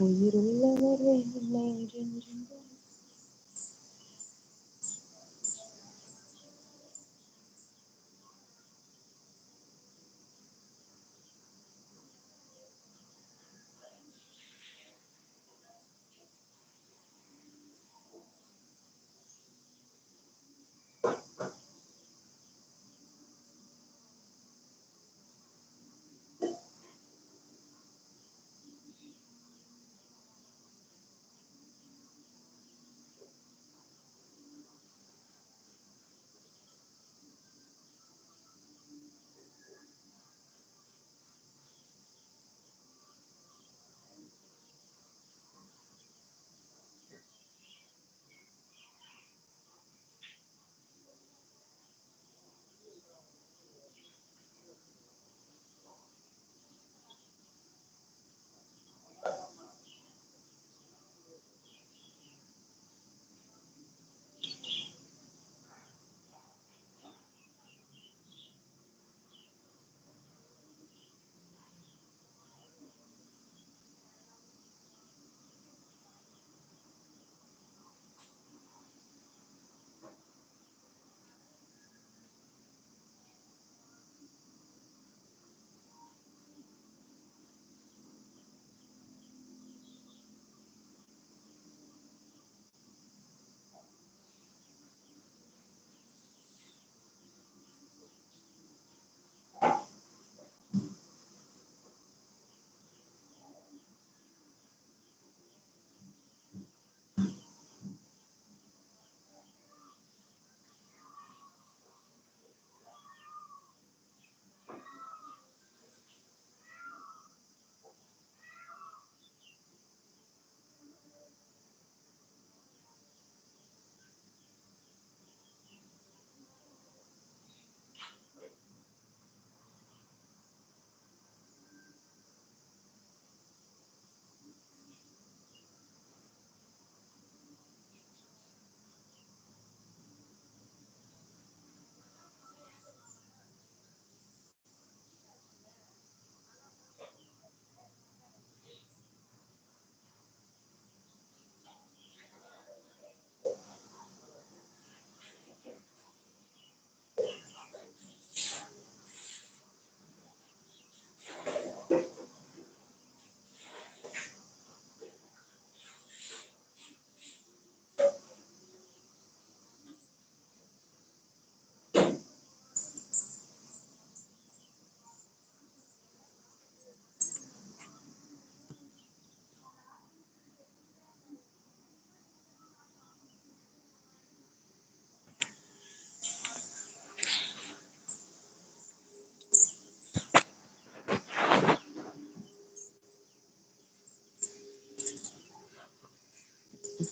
உயிருள்ளவர் என்றென்றும்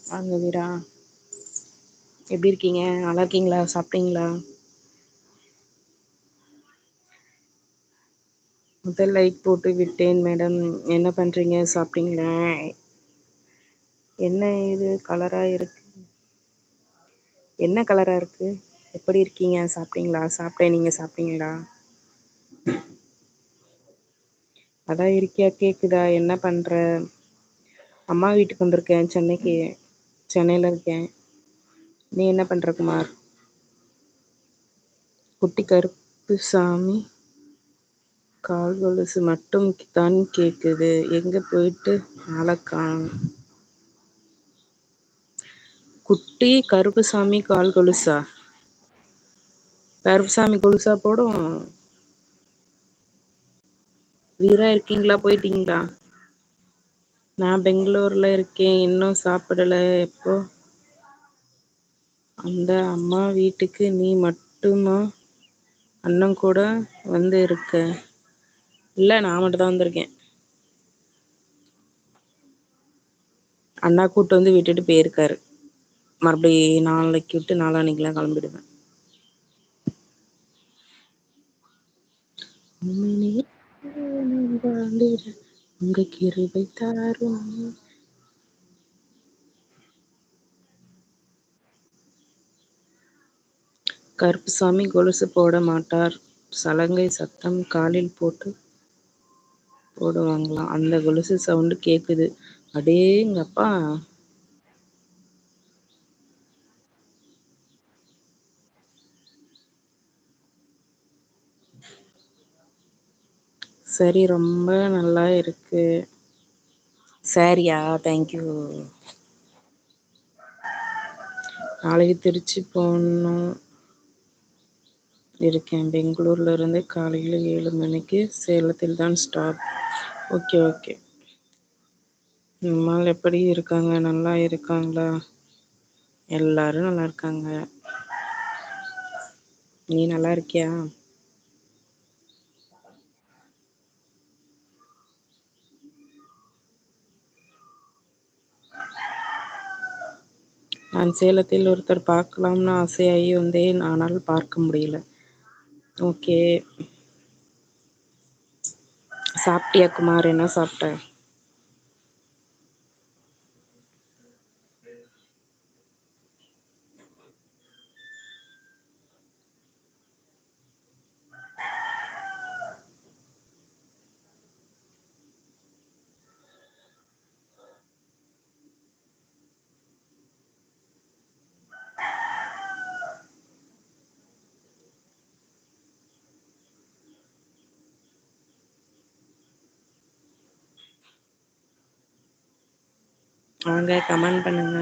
வாங்க வீரா எப்படி இருக்கீங்க? நல்லா இருக்கீங்களா? சாப்பிட்டீங்களா? முதல் லைக் போட்டு விட்டேன் மேடம் என்ன பண்றீங்க? சாப்பிட்டீங்களா? என்ன இது? கலரா இருக்கு. என்ன கலரா இருக்கு? எப்படி இருக்கீங்க? சாப்பிட்டீங்களா? சாப்பிட்டேன். நீங்க சாப்பிட்டீங்களா? அதான் இருக்கியா? கேக்குதா? என்ன பண்ற? அம்மா வீட்டுக்கு வந்திருக்கேன் சென்னைக்கு. சென்னையில இருக்கேன். நீ என்ன பண்ற குமார்? குட்டி கருப்பு சாமி. கால் கொலுசு மட்டும் தான் கேக்குது. எங்க போயிட்டு அழக்கான் குட்டி கருப்புசாமி கால் கொலுசா? கருப்புசாமி கொலுசா போடும். வீரா இருக்கீங்களா? போயிட்டீங்களா? நான் பெங்களூர்ல இருக்கேன். இன்னும் சாப்பிடல. எப்போ? அந்த அம்மா வீட்டுக்கு நீ மட்டுமா? அண்ணன் கூட வந்து இருக்க. இல்ல நான் மட்டும் தான் வந்திருக்கேன். அண்ணா கூட்டு வந்து விட்டுட்டு போயிருக்காரு. மறுபடி நாளைக்கு விட்டு நாளான்னைக்கெல்லாம் கிளம்பிடுவேன். உம்மினியே உங்க கிருபை தாரும். கருப்புசாமி கொலுசு போட மாட்டார். சலங்கை சத்தம் காலில் போட்டு போடுவாங்களாம். அந்த கொலுசு சவுண்டு கேக்குது. அடேங்கப்பா. சரி ரொம்ப நல்லா இருக்கு. சாரியா தேங்க்யூ நாளைக்கு திருச்சி போகணும். இருக்கேன். பெங்களூர்ல இருந்து காலையில் ஏழு மணிக்கு சேலத்தில் தான் ஸ்டாப் ஓகே ஓகே நம்மால் எப்படி இருக்காங்க? நல்லா இருக்காங்களா? எல்லாரும் நல்லா இருக்காங்க. நீ நல்லா இருக்கியா? நான் சேலத்தில் ஒருத்தர் பார்க்கலாம்னு ஆசையாகி வந்தேன். ஆனால் பார்க்க முடியல. ஓகே. சாப்பிட்டியா குமார்? என்ன சாப்பிட்ட? வாங்க கமெண்ட் பண்ணுங்க.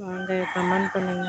வாங்க கமெண்ட் பண்ணுங்க.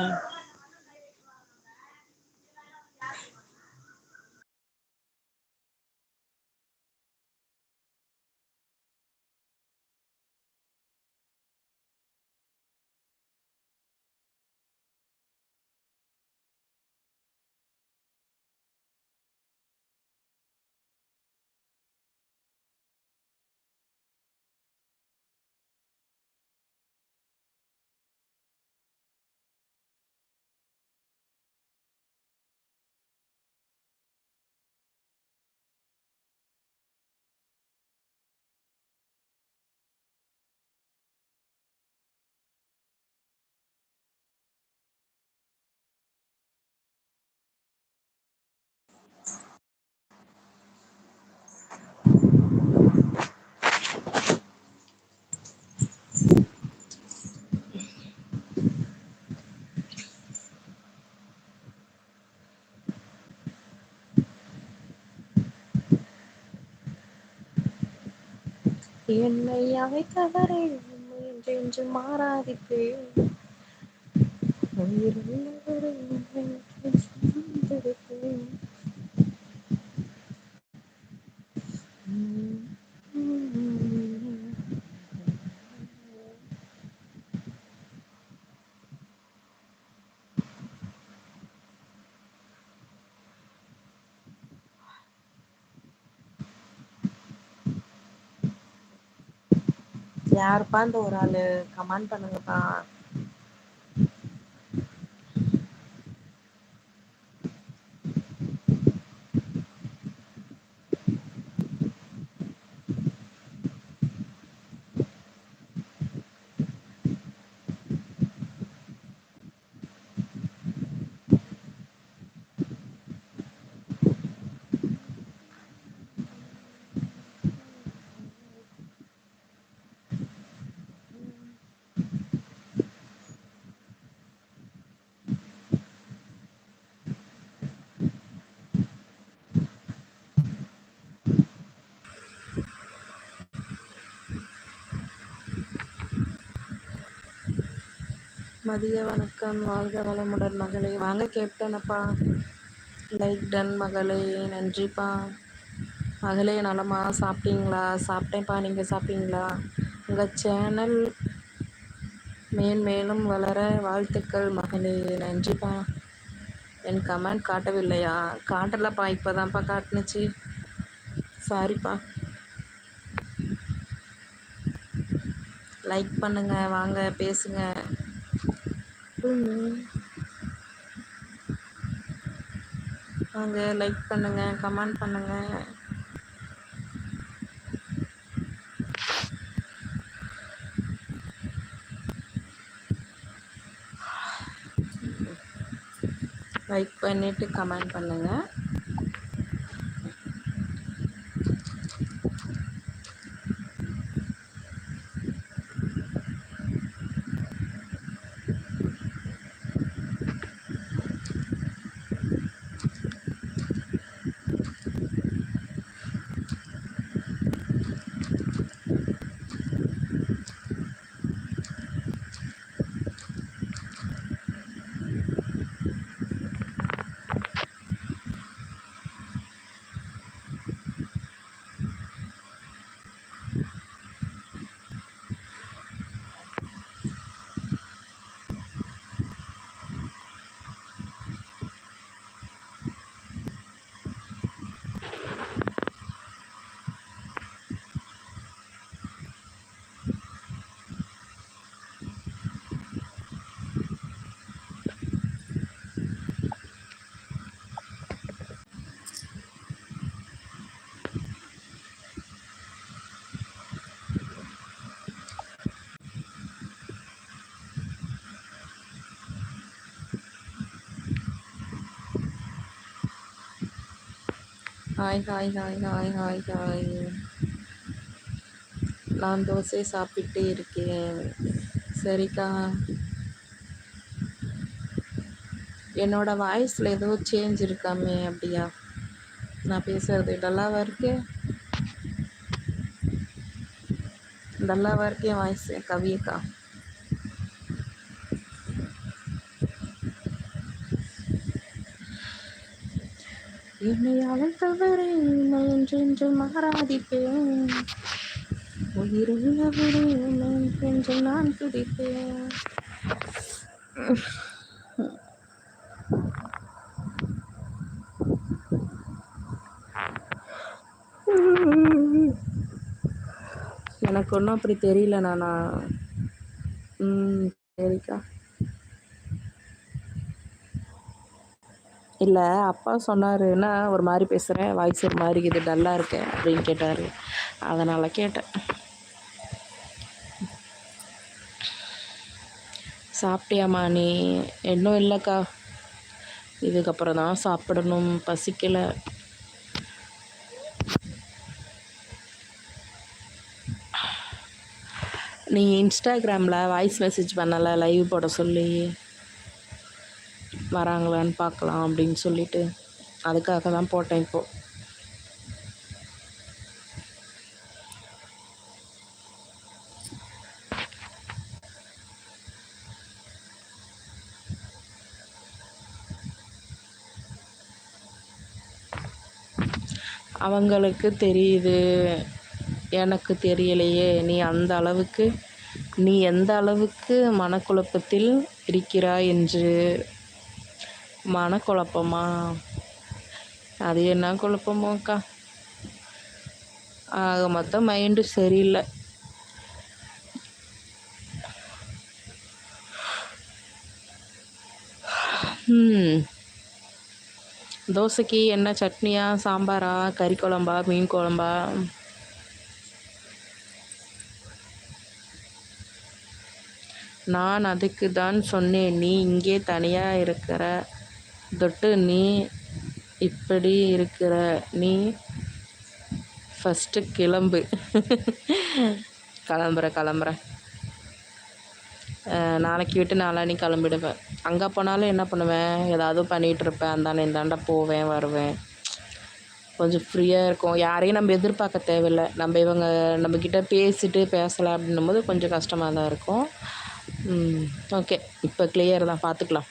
என்னை அழைத்தவரை உண்மை என்று என்று மாறாதிப்பேன் உயிருள்ளவரை உண்மை என்று யாருப்பா இந்த ஒரு ஆளு கமெண்ட் பண்ணுங்கப்பா. மதிய வணக்கம். வாழ்க வளமுடன் மகளே. வாங்க கேப்டனப்பா. லைக் டன் மகளே. நன்றிப்பா. மகளே நலமா? சாப்பிட்டீங்களா? சாப்பிட்டேன்ப்பா. நீங்கள் சாப்பிட்டீங்களா? உங்கள் சேனல் மேன் மேலும் வளர வாழ்த்துக்கள் மகளே. நன்றிப்பா. என் கமெண்ட் காட்டவில்லையா? காட்டலப்பா. இப்போ தான்ப்பா காட்டுனுச்சு. சாரிப்பா. லைக் பண்ணுங்கள் வாங்க பேசுங்கள் வாங்க லைக் பண்ணுங்க கமெண்ட் பண்ணுங்க. லைக் பண்ணிட்டு கமெண்ட் பண்ணுங்கள் hi hi hi hi hi hi நான் தோசை சாப்பிட்டு இருக்கேன். சரிக்கா? என்னோட வாய்ஸில் ஏதோ சேஞ்ச் இருக்காமே அப்படியா? நான் பேசுகிறது டல்லாவாக இருக்கு? டல்லாவாக இருக்கேன் வாய்ஸ் கவியக்கா. என்னை அழைத்தவரை உண்மை என்றென்று மாறாதிப்பேன். உயிருள்ளவரை உண்மை என்று நான் துடிப்பேன். எனக்கு ஒன்றும் அப்படி தெரியல நான். சரிக்கா. இல்லை அப்பா சொன்னாருன்னா ஒரு மாதிரி பேசுகிறேன் வாய்ஸ் ஒரு மாதிரி இது டல்லாக இருக்கேன் அப்படின்னு கேட்டார். அதனால் கேட்டேன். சாப்பிட்டியாம்மா நீ? இன்னும் இல்லைக்கா. இதுக்கப்புறம் தான் சாப்பிடணும் பசிக்கலை. நீ இன்ஸ்டாகிராமில் வாய்ஸ் மெசேஜ் பண்ணலை லைவ் போட சொல்லி. வராங்களான்னு பார்க்கலாம் அப்படின்னு சொல்லிட்டு அதுக்காக தான் போட்டேன் இப்போது அவங்களுக்கு தெரியுது எனக்கு தெரியலையே நீ அந்த அளவுக்கு நீ எந்த அளவுக்கு மனக்குழப்பத்தில் இருக்கிறாய் என்று மனக்குழப்பமா அது என்ன குழப்பமோக்கா ஆக மொத்தம் மைண்டு சரியில்லை. தோசைக்கு என்ன சட்னியா? சாம்பாரா? கறி குழம்பா? மீன் குழம்பா? நான் அதுக்கு தான் சொன்னேன். நீ இங்கே தனியாக இருக்கிற தொட்டு நீ இப்படி இருக்கிற நீ ஃபஸ்ட்டு கிளம்பு. கிளம்புற கிளம்புற. நாளைக்கு விட்டு நாளானி கிளம்பிடுவேன். அங்கே போனாலும் என்ன பண்ணுவேன்? ஏதாவது பண்ணிகிட்டு இருப்பேன். அந்தாண்ட இந்தாண்ட போவேன் வருவேன். கொஞ்சம் ஃப்ரீயாக இருக்கும். யாரையும் நம்ம எதிர்பார்க்க தேவையில்லை. நம்ம இவங்க நம்மக்கிட்ட பேசிட்டு பேசலை அப்படின்னும் போது கொஞ்சம் கஷ்டமாக தான் இருக்கும். ஓகே. இப்போ கிளியர் தான். பார்த்துக்கலாம்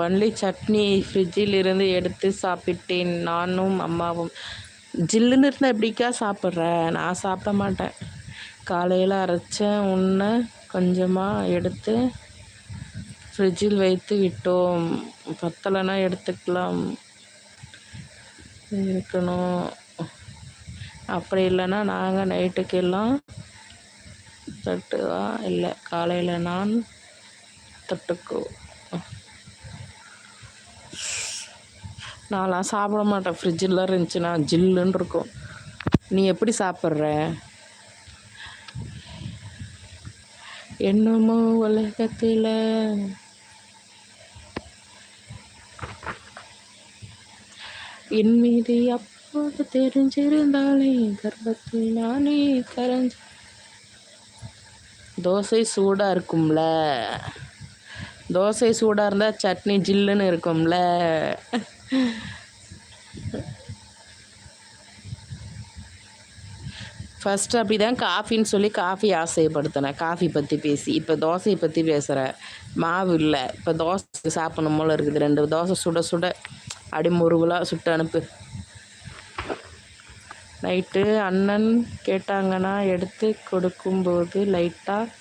ஒன்லி சட்னி ஃப்ரிட்ஜில் இருந்து எடுத்து சாப்பிட்டேன் நானும் அம்மாவும். ஜில்லுன்னு இருந்தால் எப்படிக்கா சாப்பிட்ற? நான் சாப்பிட மாட்டேன். காலையில் அரைச்ச உன்னை கொஞ்சமாக எடுத்து ஃப்ரிட்ஜில் வைத்து விட்டோம். பத்தலைன்னா எடுத்துக்கலாம். இருக்கணும். அப்படி இல்லைன்னா நாங்கள் நைட்டுக்கெல்லாம் தட்டுவா? இல்லை காலையில் நான் தட்டுக்குவோம் நான்லாம் சாப்பிட மாட்டேன். ஃப்ரிட்ஜில் இருந்துச்சுன்னா ஜில்லுன்னு இருக்கும். நீ எப்படி சாப்பிட்ற? என்னமோ உலகத்தில். என் மீது அப்போது தெரிஞ்சிருந்தாலே கர்ப்பத்தில் நானே கரைஞ்ச. தோசை சூடாக இருக்கும்ல. தோசை சூடாக இருந்தால் சட்னி ஜில்லுன்னு இருக்கும்ல. ஃபஸ்ட்டு அப்படி தான் காஃபின்னு சொல்லி காஃபி ஆசைப்படுத்தினேன். காஃபி பற்றி பேசி. இப்போ தோசையை பற்றி பேசுகிறேன் மாவு இல்லை. இப்போ தோசை சாப்பிடணும் போல இருக்குது. ரெண்டு தோசை சுட சுட அடி முருகலாக சுட்டு அனுப்பு. நைட்டு அண்ணன் கேட்டாங்கன்னா எடுத்து கொடுக்கும்போது லைட்டாக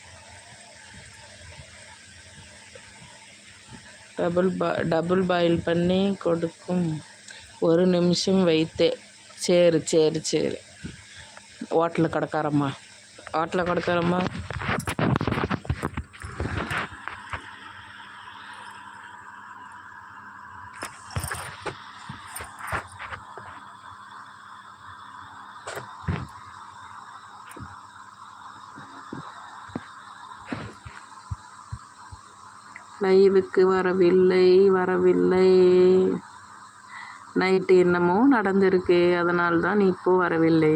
டபுள் பா டபுள் பாயில் பண்ணி கொடுக்கும். ஒரு நிமிஷம் வைத்தே. சரி சரி சரி. ஹோட்டலில் கிடக்காரம்மா. ஹோட்டலில் கிடக்காரம்மா. எனக்கு வரவில்லை வரவில்லை. நைட்டு என்னமோ நடந்திருக்கு அதனால் தான் இப்போ வரவில்லை.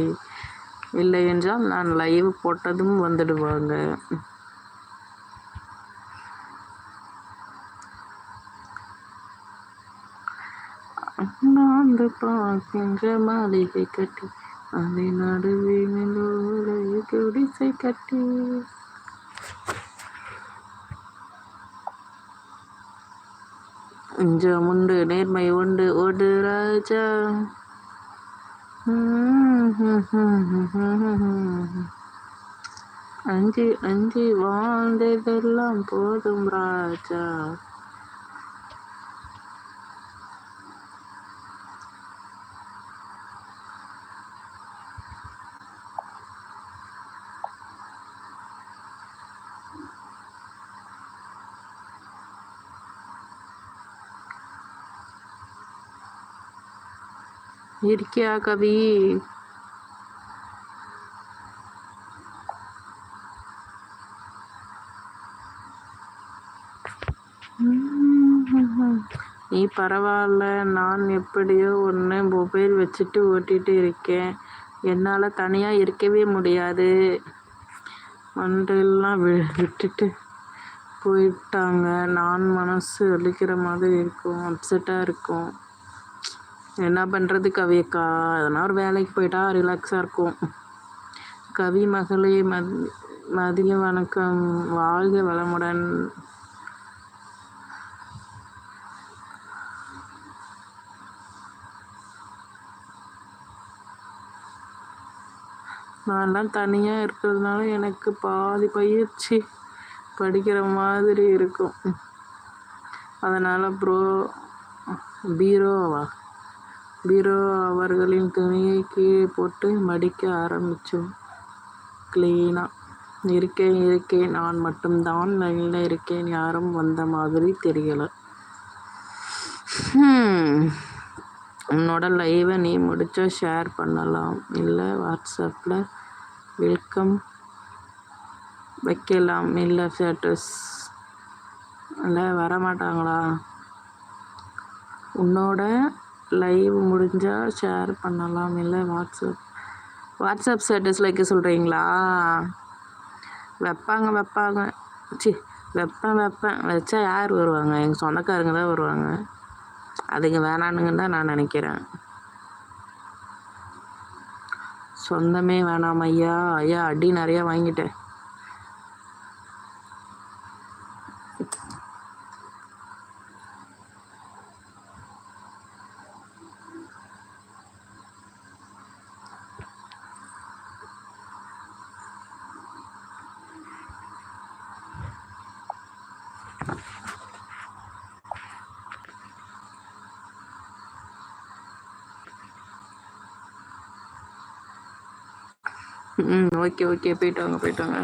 இல்லை என்றால் நான் லைவ் போட்டதும் வந்துடுவாங்க. அண்ணாந்து பார்க்கின்ற மாளிகை கட்டி அதை நடுவே குடிசை கட்டி. நெஞ்சம் உண்டு நேர்மை உண்டு ஓடு ராஜா. அஞ்சு அஞ்சு வாழ்ந்ததெல்லாம் போதும் ராஜா. இருக்கியா கவி? நீ பரவாயில்ல நான் எப்படியோ ஒன்று மொபைல் வச்சுட்டு ஓட்டிகிட்டு இருக்கேன். என்னால் தனியாக இருக்கவே முடியாது. மண்டெல்லாம் வி விட்டுட்டு போயிட்டாங்க. நான் மனசு வலிக்கிற மாதிரி இருக்கும் அப்செட்டாக இருக்கும். என்ன பண்ணுறது கவி அக்கா? அதனால் ஒரு வேலைக்கு போயிட்டா ரிலாக்ஸாக இருக்கும். கவி மகளே மத் மதிய வணக்கம். வாழ்க வளமுடன். நான்லாம் தனியாக இருக்கிறதுனால எனக்கு பாதி பயிற்சி படிக்கிற மாதிரி இருக்கும். அதனால் ப்ரோ பீரோவா பீரோ அவர்களின் துணியை கீழே போட்டு மடிக்க ஆரம்பித்தோம் க்ளீனாக இருக்கேன் இருக்கேன் நான் மட்டும்தான் லைனில் இருக்கேன். யாரும் வந்த மாதிரி தெரியலை. உன்னோட லைவை நீ முடிச்சா ஷேர் பண்ணலாம். இல்லை வாட்ஸ்அப்பில் வெல்கம் வைக்கலாம். இல்லை ஸ்டேட்டஸ் இல்லை வரமாட்டாங்களா? உன்னோட லைவ் முடிஞ்சால் ஷேர் பண்ணலாம் இல்லை வாட்ஸ்அப் வாட்ஸ்அப் ஸ்டேட்டஸில் வைக்க சொல்கிறீங்களா வைப்பாங்க வைப்பாங்க. சி வைப்பேன் வைப்பேன். வச்சா யார் வருவாங்க? எங்கள் சொந்தக்காரங்க தான் வருவாங்க. அதுங்க வேணானுங்கன்னு தான் நான் நினைக்கிறேன். சொந்தமே வேணாம் ஐயா. ஐயா அடி நிறையா வாங்கிட்டேன். ம் ஓகே ஓகே. போயிட்டு வாங்க போயிட்டு வாங்க.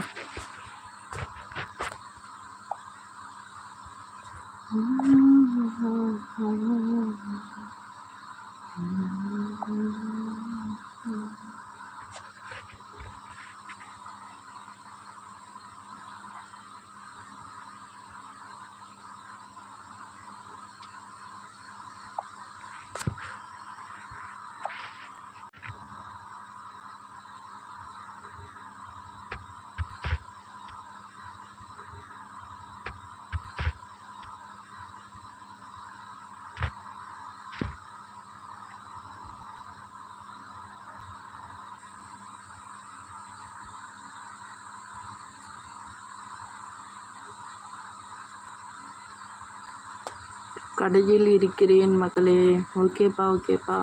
கடையில் இருக்கிறேன் மக்களே. ஓகேப்பா ஓகேப்பா.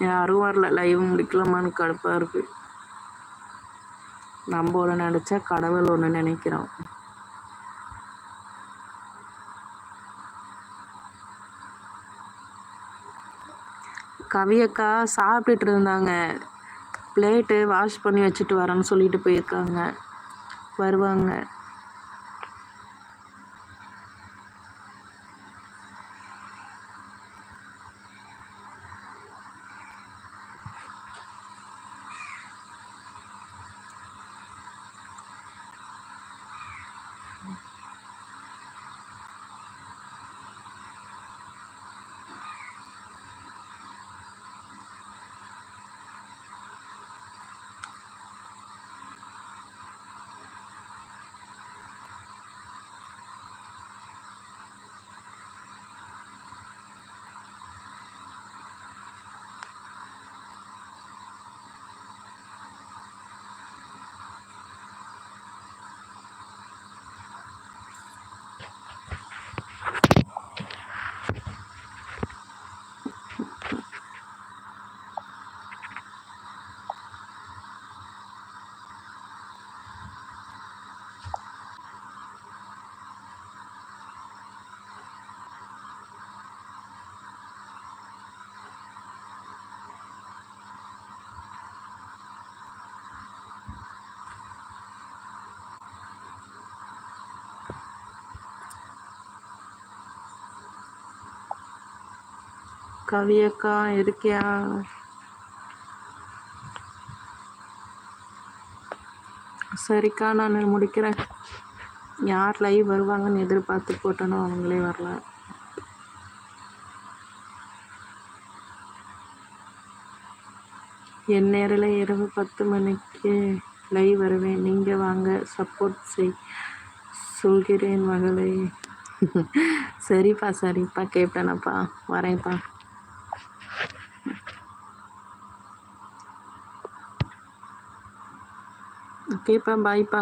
யாரும் வரல. லைவ் முடிக்கலாமான்னு கடுப்பாக இருக்கு. நம்ம ஒன்று நினச்சா கடவுள் ஒன்று நினைக்கிறோம். கவியக்கா சாப்பிட்டுட்டு இருந்தாங்க. பிளேட்டு வாஷ் பண்ணி வச்சுட்டு வரேன்னு சொல்லிட்டு போயிருக்காங்க. வருவாங்க. கவியக்கா இருக்கியா சரிக்கா நான் முடிக்கிறேன். யார் லைவ் வருவாங்கன்னு எதிர்பார்த்து போட்டனோ அவங்களே வரல. என் நேரில் இரவு பத்து மணிக்கு லைவ் வருவேன். நீங்கள் வாங்க சப்போர்ட் செய் சொல்கிறேன் மகளே. சரிப்பா சரிப்பா கேட்பேனப்பா வரேன்ப்பா. ஓகேப்பா பாய்ப்பா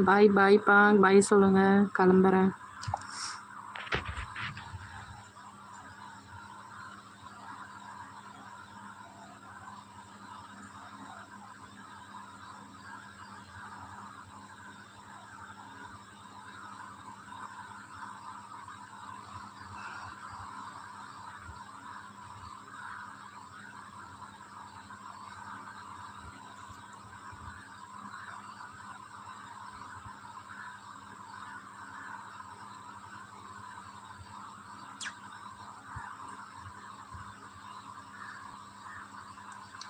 பாய் பாய்ப்பா பாய் சொல்லுங்கள் கிளம்புறேன்.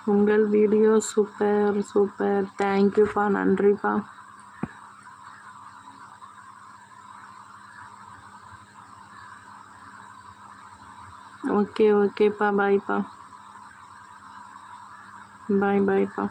உங்கள் வீடியோ சூப்பர் சூப்பர். தேங்க்யூப்பா நன்றிப்பா ஓகே ஓகேப்பா பாய்ப்பா பாய் பாய்ப்பா